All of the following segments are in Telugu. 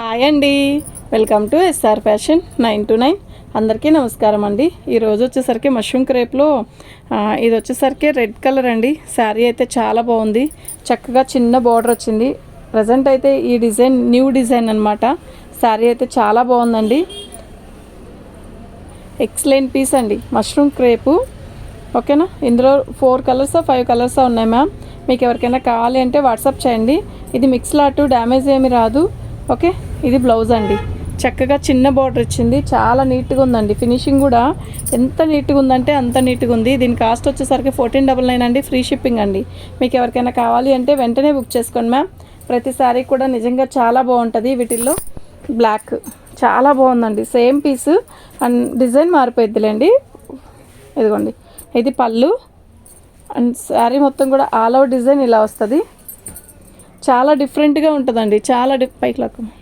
హాయ్ అండి. Welcome to SR fashion nine to nine. అందరికీ నమస్కారం అండి. ఈరోజు వచ్చేసరికి మష్రూమ్ క్రేప్లో ఇది వచ్చేసరికి రెడ్ కలర్ అండి. శారీ అయితే చాలా బాగుంది. చక్కగా చిన్న బార్డర్ వచ్చింది. ప్రజెంట్ అయితే ఈ డిజైన్ న్యూ డిజైన్ అనమాట శారీ అయితే చాలా బాగుందండి. ఎక్సలెంట్ పీస్ అండి. Mushroom crepe. ఓకేనా? ఇందులో ఫోర్ కలర్స్ ఫైవ్ కలర్స్ ఉన్నాయి మ్యామ్. మీకు ఎవరికైనా కావాలి అంటే వాట్సాప్ చేయండి. ఇది మిక్స్ లాటు డ్యామేజ్ ఏమి రాదు. ఓకే? ఇది బ్లౌజ్ అండి. చక్కగా చిన్న బార్డర్ ఇచ్చింది. చాలా నీట్గా ఉందండి. ఫినిషింగ్ కూడా ఎంత నీట్గా ఉందంటే అంత నీట్గా ఉంది. దీని కాస్ట్ వచ్చేసరికి ఫోర్టీన్ డబల్ నైన్ అండి. ఫ్రీ షిప్పింగ్ అండి. మీకు ఎవరికైనా కావాలి అంటే వెంటనే బుక్ చేసుకోండి మ్యామ్. ప్రతిసారి కూడా నిజంగా చాలా బాగుంటుంది. వీటిల్లో బ్లాక్ చాలా బాగుందండి. సేమ్ పీస్ అండ్ డిజైన్ మారిపోయిద్దిలేండి. ఇదిగోండి. ఇది పళ్ళు అండ్ శారీ మొత్తం కూడా ఆల్ ఓవర్ డిజైన్ ఇలా వస్తుంది. చాలా డిఫరెంట్గా ఉంటుందండి. చాలా డి పైకి లాక్కు.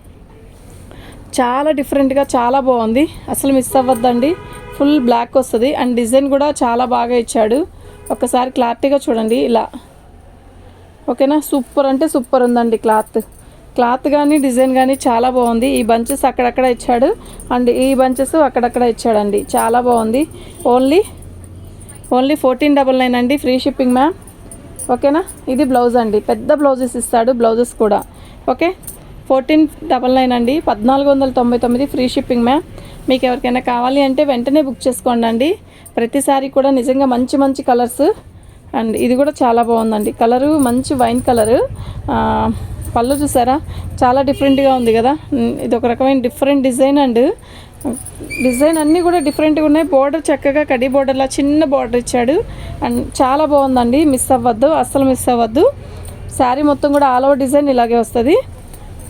చాలా డిఫరెంట్గా చాలా బాగుంది. అసలు మిస్ అవ్వద్దండి. ఫుల్ బ్లాక్ వస్తుంది. అండ్ డిజైన్ కూడా చాలా బాగా ఇచ్చాడు. ఒకసారి క్లారిటీగా చూడండి ఇలా. ఓకేనా సూపర్ అంటే సూపర్ ఉందండి క్లాత్ క్లాత్ కానీ డిజైన్ కానీ చాలా బాగుంది. ఈ బంచెస్ అక్కడక్కడ ఇచ్చాడు. అండ్ ఈ బంచెస్ అక్కడక్కడ ఇచ్చాడండి. చాలా బాగుంది. Only only fourteen double nine అండి. ఫ్రీ షిప్పింగ్ మ్యామ్ ఓకేనా ఇది బ్లౌజ్ అండి. పెద్ద బ్లౌజెస్ ఇస్తాడు. బ్లౌజెస్ కూడా. ఓకే ఫోర్టీన్ డబల్ నైన్ అండి. పద్నాలుగు వందల తొంభై తొమ్మిది ఫ్రీ షిప్పింగ్ మ్యామ్. మీకు ఎవరికైనా కావాలి అంటే వెంటనే బుక్ చేసుకోండి అండి ప్రతిసారి కూడా నిజంగా మంచి మంచి కలర్స్. అండ్ ఇది కూడా చాలా బాగుందండి. కలరు మంచి వైన్ కలరు. పళ్ళు చూసారా? చాలా డిఫరెంట్గా ఉంది కదా. ఇది ఒక రకమైన డిఫరెంట్ డిజైన్ అండ్ డిజైన్ అన్నీ కూడా డిఫరెంట్గా ఉన్నాయి. బోర్డర్ చక్కగా కడి బోర్డర్లా చిన్న బోర్డర్ ఇచ్చాడు. అండ్ చాలా బాగుందండి. మిస్ అవ్వద్దు అస్సలు మిస్ అవ్వద్దు. శారీ మొత్తం కూడా ఆల్ ఓవర్ డిజైన్ ఇలాగే వస్తుంది.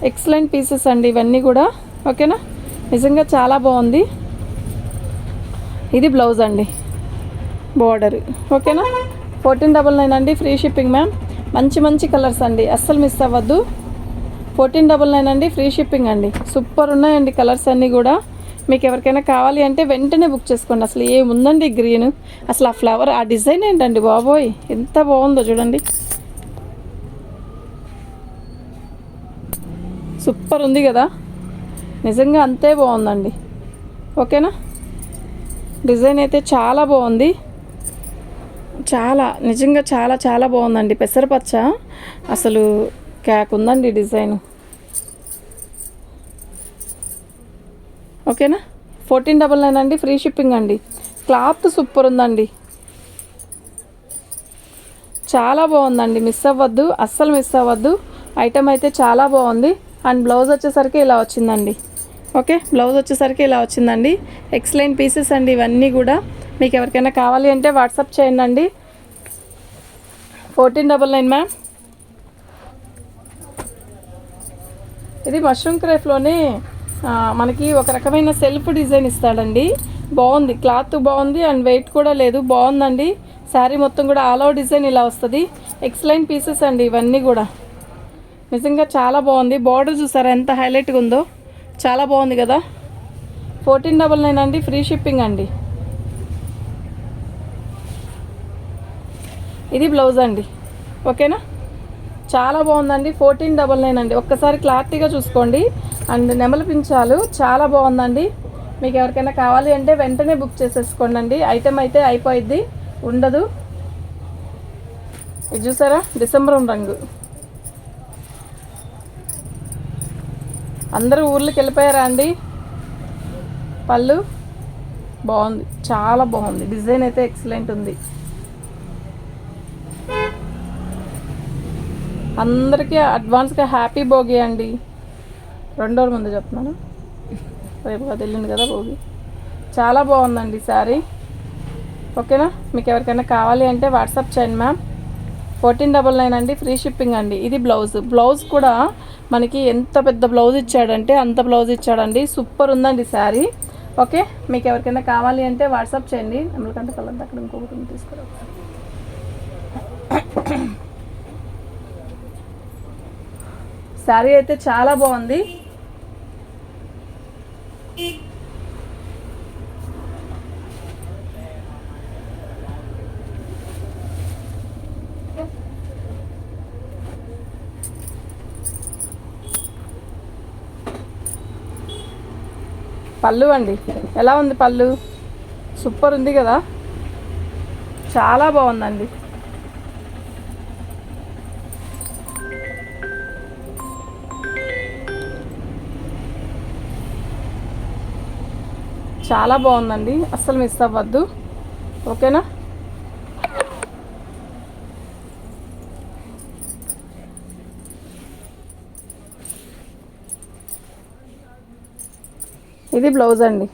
ఎక్సలెంట్ పీసెస్ అండి ఇవన్నీ కూడా. ఓకేనా నిజంగా చాలా బాగుంది. ఇది బ్లౌజ్ అండి. బోర్డర్ ఓకేనా ఫోర్టీన్ డబల్ నైన్ అండి ఫ్రీ షిప్పింగ్ మ్యామ్ మంచి మంచి కలర్స్ అండి. అస్సలు మిస్ అవ్వద్దు. ఫోర్టీన్ డబల్ నైన్ అండి ఫ్రీ షిప్పింగ్ అండి. సూపర్ ఉన్నాయండి కలర్స్ అన్నీ కూడా. మీకు ఎవరికైనా కావాలి అంటే వెంటనే బుక్ చేసుకోండి. అసలు ఏముందండి గ్రీన్ అసలు ఆ ఫ్లవర్ ఆ డిజైన్ ఏంటండి బాబోయ్? ఎంత బాగుందో చూడండి. సూపర్ ఉంది కదా. నిజంగా అంతే బాగుందండి. ఓకేనా? డిజైన్ అయితే చాలా బాగుంది. చాలా నిజంగా చాలా చాలా బాగుందండి. పెసరపచ్చ. అసలు క్యాక్ ఉందండి డిజైన్. ఓకేనా? ఫోర్టీన్ డబల్ నైన్ అండి ఫ్రీ షిప్పింగ్ అండి. క్లాత్ సూపర్ ఉందండి. చాలా బాగుందండి. మిస్ అవ్వద్దు. అస్సలు మిస్ అవ్వద్దు. ఐటమ్ అయితే చాలా బాగుంది. అండ్ బ్లౌజ్ వచ్చేసరికి ఇలా వచ్చిందండి. ఓకే? బ్లౌజ్ వచ్చేసరికి ఇలా వచ్చిందండి. ఎక్సలెంట్ పీసెస్ అండి ఇవన్నీ కూడా. మీకు ఎవరికైనా కావాలి అంటే వాట్సాప్ చేయండి అండి. ఫోర్టీన్ డబల్ నైన్ మ్యామ్ ఇది మష్రూమ్ క్రేఫ్లోనే మనకి ఒక రకమైన సెల్ఫ్ డిజైన్ ఇస్తాడండి. బాగుంది. క్లాత్ బాగుంది అండ్ వెయిట్ కూడా లేదు. బాగుందండి. శారీ మొత్తం కూడా ఆల్ ఓవర్ డిజైన్ ఇలా వస్తుంది. ఎక్సలెంట్ పీసెస్ అండి ఇవన్నీ కూడా. నిజంగా చాలా బాగుంది. బార్డర్ చూసారా? ఎంత హైలైట్గా ఉందో. చాలా బాగుంది కదా. ఫోర్టీన్ డబల్ నైన్ అండి. ఫ్రీ షిప్పింగ్ అండి. ఇది బ్లౌజ్ అండి. ఓకేనా? చాలా బాగుందండి. ఫోర్టీన్ డబల్ నైన్ అండి. ఒక్కసారి క్లారిటీగా చూసుకోండి. అండ్ నెమలి పించాలు చాలా బాగుందండి. మీకు ఎవరికైనా కావాలి అంటే వెంటనే బుక్ చేసేసుకోండి అండి. ఐటెం అయితే అయిపోయిద్ది. ఉండదు. ఇది చూసారా? డిసెంబరం రంగు. అందరూ ఊర్లోకి వెళ్ళిపోయారా అండి? పళ్ళు? బాగుంది. చాలా బాగుంది. డిజైన్ అయితే ఎక్సలెంట్ ఉంది. అందరికీ అడ్వాన్స్గా హ్యాపీ భోగి అండి. రెండు రోజుల ముందు చెప్తున్నాను. రేపు కదా వెళ్ళింది కదా భోగి. చాలా బాగుందండి సారీ ఓకేనా? మీకు ఎవరికైనా కావాలి అంటే వాట్సాప్ చేయండి మ్యామ్. ఫోర్టీన్ డబల్ నైన్ అండి. ఫ్రీ షిప్పింగ్ అండి. ఇది బ్లౌజ్. బ్లౌజ్ కూడా మనకి ఎంత పెద్ద బ్లౌజ్ ఇచ్చాడంటే అంత బ్లౌజ్ ఇచ్చాడండి. సూపర్ ఉందండి శారీ. ఓకే మీకు ఎవరికైనా కావాలి అంటే వాట్సాప్ చేయండి. ఎందుకంటే కలర్ అక్కడ ఇంకొకటి తీసుకురా శారీ అయితే చాలా బాగుంది. పళ్ళు అండి. ఎలా ఉంది పళ్ళు? సూపర్ ఉంది కదా? చాలా బాగుందండి. చాలా బాగుందండి. అస్సలు మిస్ అవ్వద్దు. ఓకేనా? ఇది బ్లౌజ్ అండి.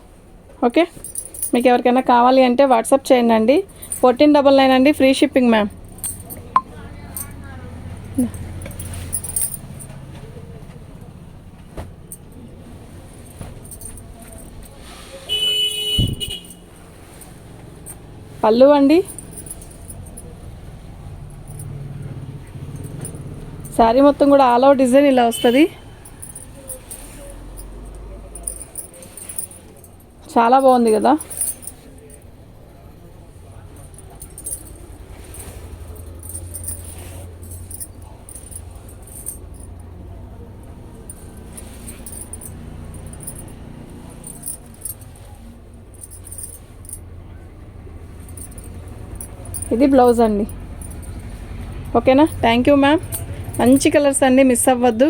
ఓకే? మీకు ఎవరికైనా కావాలి అంటే వాట్సాప్ చేయండి అండి. ఫోర్టీన్ డబల్ నైన్ అండి ఫ్రీ షిప్పింగ్ మ్యామ్. పళ్ళు అండి. శారీ మొత్తం కూడా ఆల్ అవుట్ డిజైన్ ఇలా వస్తుంది. చాలా బాగుంది కదా. ఇది బ్లౌజ్ అండి. ఓకేనా? Thank you ma'am. మంచి కలర్స్ అండి మిస్ అవ్వద్దు.